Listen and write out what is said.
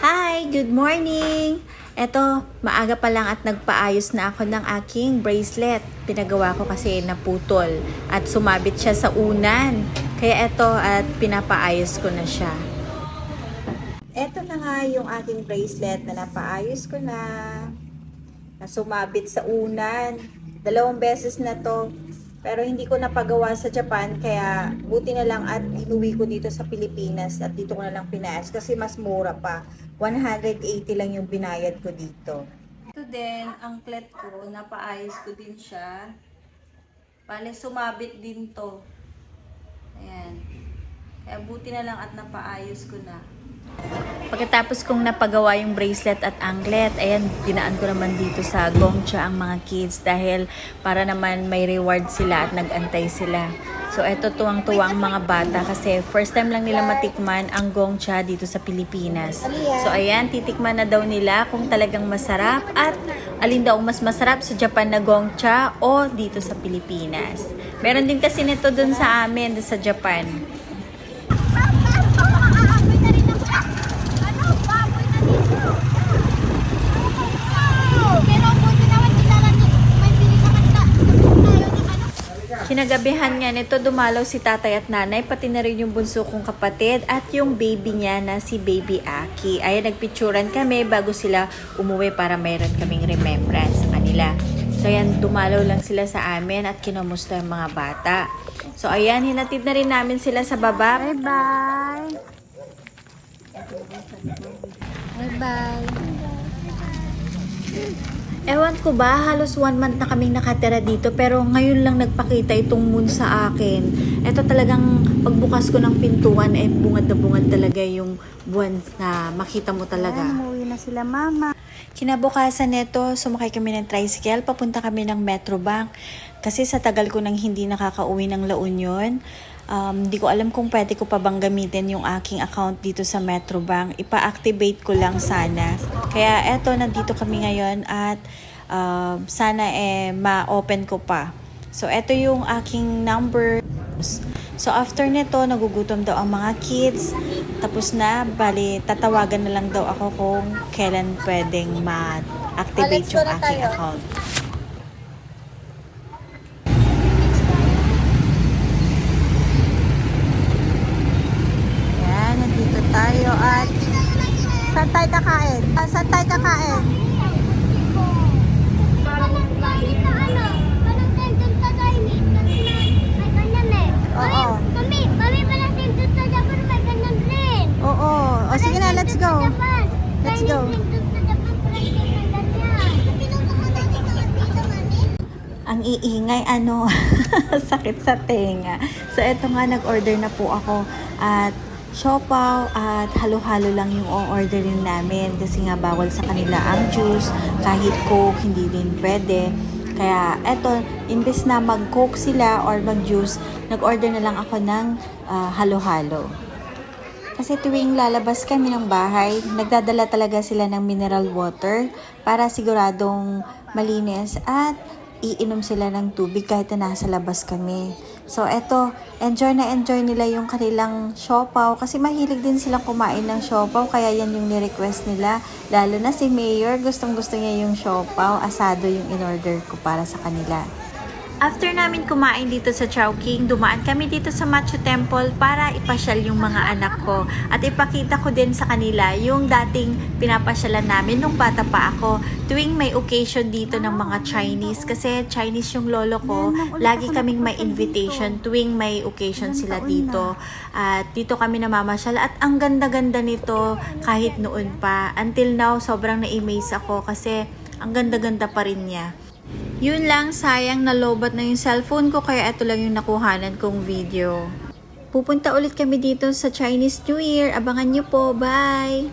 Hi! Good morning! Eto, maaga pa lang at nagpaayos na ako ng aking bracelet. Pinagawa ko kasi naputol at sumabit siya sa unan. Kaya eto at pinapaayos ko na siya. Eto na nga yung aking bracelet na napaayos ko na. Na sumabit sa unan. Dalawang beses na to. Pero hindi ko napagawa sa Japan kaya buti na lang at inuwi ko dito sa Pilipinas at dito ko na lang pinaayos kasi mas mura pa. 180 lang yung binayad ko dito. Ito din, ang clet ko, napaayos ko din siya. Bale, sumabit din to. Ayan. Kaya buti na lang at napaayos ko na. Pagkatapos kong napagawa yung bracelet at anklet, ayan, dinaan ko naman dito sa Gongcha ang mga kids dahil para naman may reward sila at nagantay sila. So, eto tuwang-tuwa ang mga bata kasi first time lang nila matikman ang Gongcha dito sa Pilipinas. So, ayan, titikman na daw nila kung talagang masarap at alin daw mas masarap sa Japan na Gongcha o dito sa Pilipinas. Meron din kasi nito dun sa amin, sa Japan. Kinagabihan nga nito, dumalaw si tatay at nanay, pati na rin yung bunso kong kapatid at yung baby niya na si Baby Aki. Ay, nagpicturan kami bago sila umuwi para mayroon kaming remembrance sa kanila. So, ayan, dumalaw lang sila sa amin at kinumusta yung mga bata. So, ayan, hinatid na rin namin sila sa baba. Bye-bye! Bye-bye! Ewan ko ba, halos one month na kaming nakatira dito pero ngayon lang nagpakita itong moon sa akin. Ito talagang pagbukas ko ng pintuan eh bungad na bungad talaga yung buwan na makita mo talaga. Umuwi na sila mama. Kinabukasan nito, sumakay kami ng tricycle, papunta kami ng Metrobank. Kasi sa tagal ko nang hindi nakakauwi ng La Union, um, di ko alam kung pwede ko pa bang gamitin yung aking account dito sa Metrobank. Ipa-activate ko lang sana. Kaya eto, nandito kami ngayon at um, sana eh ma-open ko pa. So, eto yung aking number. So, after nito, nagugutom daw ang mga kids. Tapos na, bali, tatawagan na lang daw ako kung kailan pwedeng ma-activate yung aking account. Yan, nandito tayo at saan tayo kakain? Ah, saan tayo kakain? Oo. Mami, mami pala sindot sa Japan, may ganyan rin. Oo. O sige na, let's go. Let's go. Ang iingay, ano, sakit sa tenga. So, eto nga, nag-order na po ako at siopaw at halo-halo lang yung o-orderin namin kasi nga bawal sa kanila ang juice, kahit coke, hindi din pwede. Kaya eto, imbes na mag-coke sila or mag-juice, nag-order na lang ako ng ah, halo-halo. Kasi tuwing lalabas kami ng bahay, nagdadala talaga sila ng mineral water para siguradong malinis at iinom sila ng tubig kahit na nasa labas kami. So eto, enjoy na enjoy nila yung kanilang siopaw kasi mahilig din silang kumain ng siopaw kaya yan yung ni-request nila. Lalo na si Mayor, gustong gusto niya yung siopaw, asado yung in-order ko para sa kanila. After namin kumain dito sa Chowking, dumaan kami dito sa Machu Temple para ipasyal yung mga anak ko. At ipakita ko din sa kanila yung dating pinapasyalan namin nung bata pa ako. Tuwing may occasion dito ng mga Chinese, kasi Chinese yung lolo ko, lagi kaming may invitation tuwing may occasion sila dito. At dito kami namamasyal at ang ganda-ganda nito kahit noon pa. Until now, sobrang na-amaze ako kasi ang ganda-ganda pa rin niya. Yun lang, sayang nalobat na yung cellphone ko kaya ito lang yung nakuhanan kong video. Pupunta ulit kami dito sa Chinese New Year. Abangan nyo po. Bye!